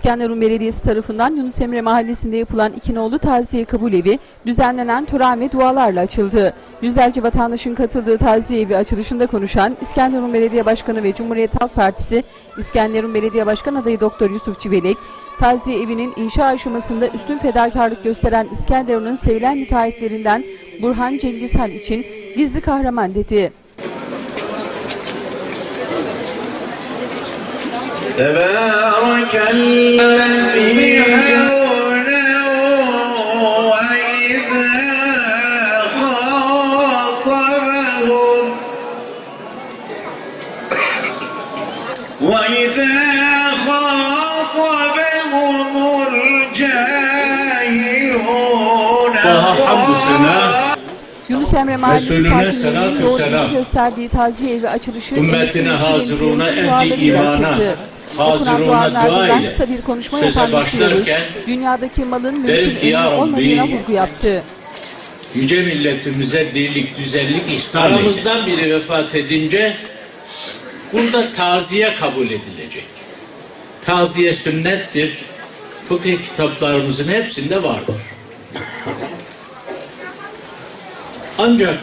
İskenderun Belediyesi tarafından Yunus Emre Mahallesi'nde yapılan İkinoğlu Taziye Kabul Evi düzenlenen tören ve dualarla açıldı. Yüzlerce vatandaşın katıldığı taziye evi açılışında konuşan İskenderun Belediye Başkanı ve Cumhuriyet Halk Partisi İskenderun Belediye Başkan adayı Doktor Yusuf Çivelek, taziye evinin inşa aşamasında üstün fedakarlık gösteren İskenderun'un sevilen müteahhitlerinden Burhan Cengizhan için gizli kahraman dedi. تبارك الذي يدعونه وإذا خاطبهم وإذا خاطبهم الجاهلون Allah'a hamdü sena. Yunus Emre Mahallesi Resulüne sakinlerinin selatü yoğun selam. ilgi gösterdiği taziye evi açılışı Ümmetine emekli hazıruna, yöneticilerin ehli dualarıyla imana, açıldı. hazıruna Okunan dualardan dua ben ile kısa bir konuşma söze yapan başlarken dünyadaki malın mülkün ki, olmadığına vurgu yaptı. Yüce milletimize dirlik, güzellik ihsan Aramızdan biri vefat edince burada taziye kabul edilecek. Taziye sünnettir. Fıkıh kitaplarımızın hepsinde vardır. Ancak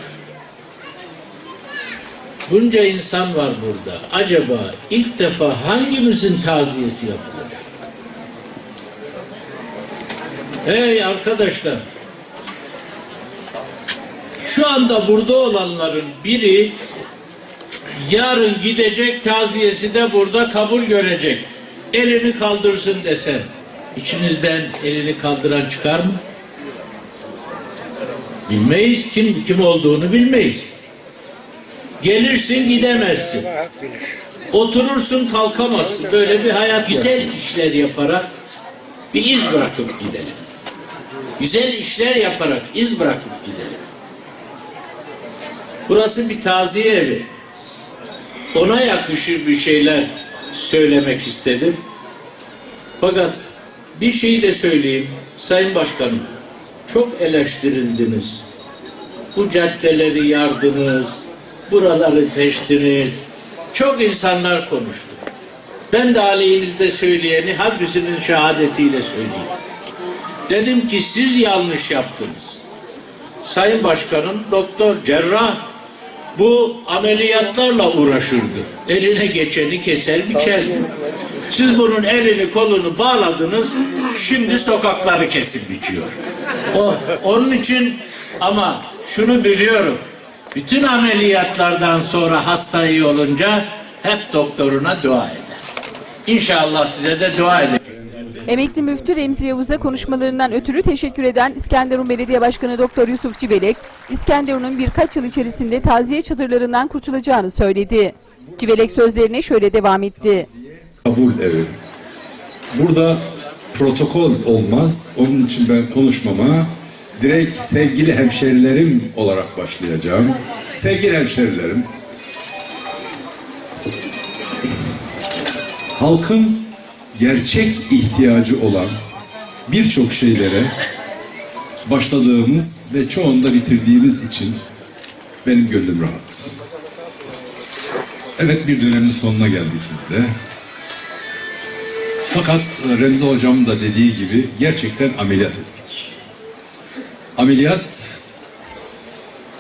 bunca insan var burada. Acaba ilk defa hangimizin taziyesi yapılacak? Hey arkadaşlar! Şu anda burada olanların biri yarın gidecek taziyesi de burada kabul görecek. Elini kaldırsın desem. içinizden elini kaldıran çıkar mı? Bilmeyiz kim kim olduğunu bilmeyiz. Gelirsin gidemezsin. Oturursun kalkamazsın. Böyle bir hayat güzel işler yaparak bir iz bırakıp gidelim. Güzel işler yaparak iz bırakıp gidelim. Burası bir taziye evi. Ona yakışır bir şeyler söylemek istedim. Fakat bir şey de söyleyeyim. Sayın Başkanım, çok eleştirildiniz. Bu caddeleri yardınız, buraları peştiniz. Çok insanlar konuştu. Ben de aleyhinizde söyleyeni hepsinin şehadetiyle söyleyeyim. Dedim ki siz yanlış yaptınız. Sayın Başkanım, doktor, cerrah bu ameliyatlarla uğraşırdı. Eline geçeni keser biçerdi. Siz bunun elini kolunu bağladınız, şimdi sokakları kesip biçiyor. O, onun için ama şunu biliyorum, bütün ameliyatlardan sonra hasta iyi olunca hep doktoruna dua eder. İnşallah size de dua eder. Emekli müftü Remzi Yavuz'a konuşmalarından ötürü teşekkür eden İskenderun Belediye Başkanı Doktor Yusuf Civelek, İskenderun'un birkaç yıl içerisinde taziye çadırlarından kurtulacağını söyledi. Civelek sözlerine şöyle devam etti. kabul evi. Burada protokol olmaz. Onun için ben konuşmama direkt sevgili hemşerilerim olarak başlayacağım. Sevgili hemşerilerim, halkın gerçek ihtiyacı olan birçok şeylere başladığımız ve çoğunda bitirdiğimiz için benim gönlüm rahat. Evet bir dönemin sonuna geldik biz de. Fakat Remzi Hocam da dediği gibi gerçekten ameliyat ettik. Ameliyat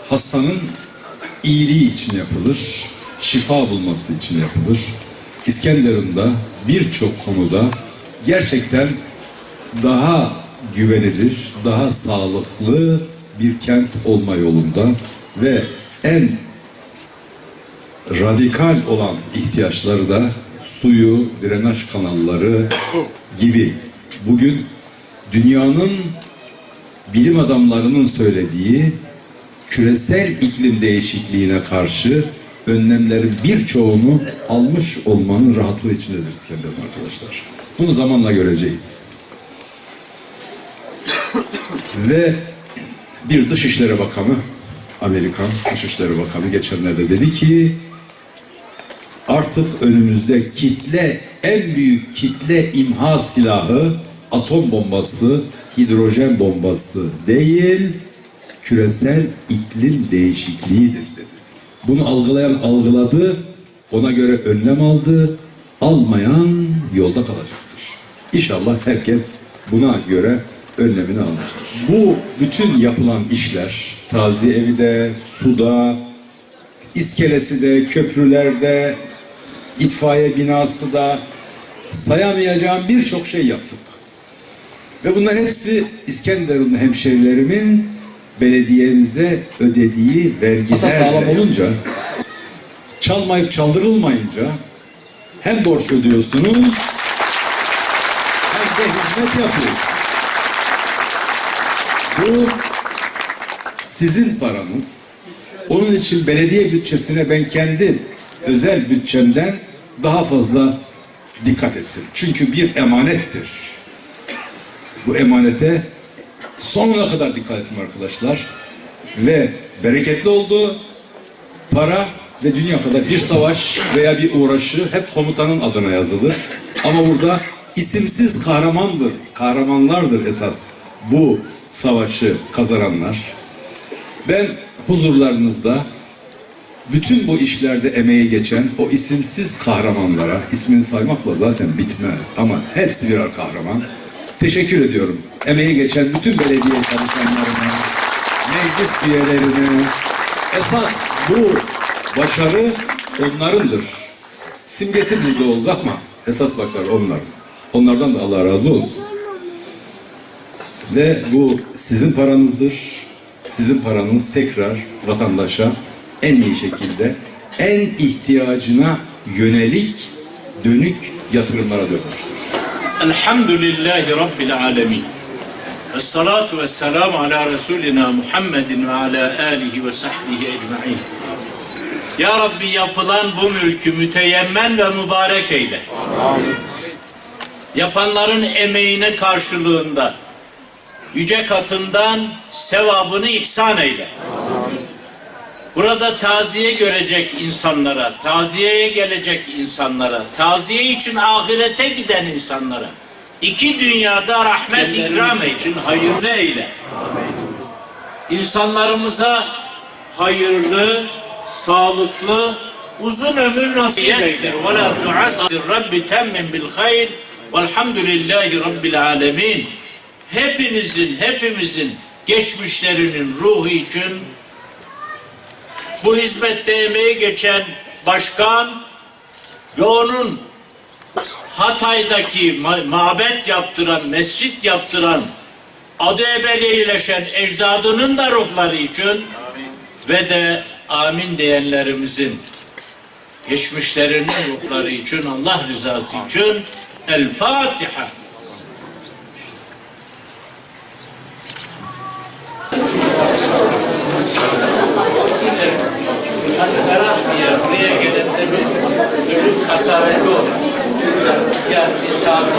hastanın iyiliği için yapılır, şifa bulması için yapılır. İskenderun'da birçok konuda gerçekten daha güvenilir, daha sağlıklı bir kent olma yolunda ve en radikal olan ihtiyaçları da suyu, drenaj kanalları gibi. Bugün dünyanın bilim adamlarının söylediği küresel iklim değişikliğine karşı önlemlerin birçoğunu almış olmanın rahatlığı içindedir İskenderun arkadaşlar. Bunu zamanla göreceğiz. Ve bir Dışişleri Bakanı, Amerikan Dışişleri Bakanı geçenlerde dedi ki artık önümüzde kitle en büyük kitle imha silahı atom bombası, hidrojen bombası değil, küresel iklim değişikliğidir dedi. Bunu algılayan algıladı, ona göre önlem aldı, almayan yolda kalacaktır. İnşallah herkes buna göre önlemini almıştır. Bu bütün yapılan işler, taziye evi de, suda, iskelesi de, köprülerde, itfaiye binası da sayamayacağım birçok şey yaptık. Ve bunların hepsi İskenderunlu hemşerilerimin belediyemize ödediği vergilerle sağlam olunca, çalmayıp çaldırılmayınca hem borç ödüyorsunuz hem de hizmet yapıyorsunuz. Bu sizin paranız. Onun için belediye bütçesine ben kendi özel bütçemden daha fazla dikkat ettim. Çünkü bir emanettir. Bu emanete sonuna kadar dikkat ettim arkadaşlar. Ve bereketli oldu. Para ve dünya kadar bir savaş veya bir uğraşı hep komutanın adına yazılır. Ama burada isimsiz kahramandır, kahramanlardır esas bu savaşı kazananlar. Ben huzurlarınızda bütün bu işlerde emeği geçen o isimsiz kahramanlara, ismini saymakla zaten bitmez ama hepsi birer kahraman. Teşekkür ediyorum. Emeği geçen bütün belediye çalışanlarına, meclis üyelerine, esas bu başarı onlarındır. Simgesi bizde oldu ama esas başarı onların. Onlardan da Allah razı olsun. Ve bu sizin paranızdır. Sizin paranız tekrar vatandaşa en iyi şekilde en ihtiyacına yönelik dönük yatırımlara dönmüştür. Elhamdülillahi Rabbil alemin. Esselatu vesselamu ala Resulina Muhammedin ve ala alihi ve sahbihi ecma'in. Ya Rabbi yapılan bu mülkü müteyemmen ve mübarek eyle. Yapanların emeğine karşılığında yüce katından sevabını ihsan eyle. Burada taziye görecek insanlara, taziyeye gelecek insanlara, taziye için ahirete giden insanlara, iki dünyada rahmet ikram için hayırlı eyle. İnsanlarımıza hayırlı, sağlıklı, uzun ömür nasip eyle. Ve la tuassir Rabbi temmin bil hayr. Velhamdülillahi Rabbil alemin. Hepinizin, hepimizin geçmişlerinin ruhu için bu hizmette emeği geçen başkan ve onun Hatay'daki ma- mabet yaptıran, mescit yaptıran, adı ebediyleşen ecdadının da ruhları için ve de amin diyenlerimizin geçmişlerinin ruhları için, Allah rızası için El Fatiha. Salvatore. Yeah, it's God's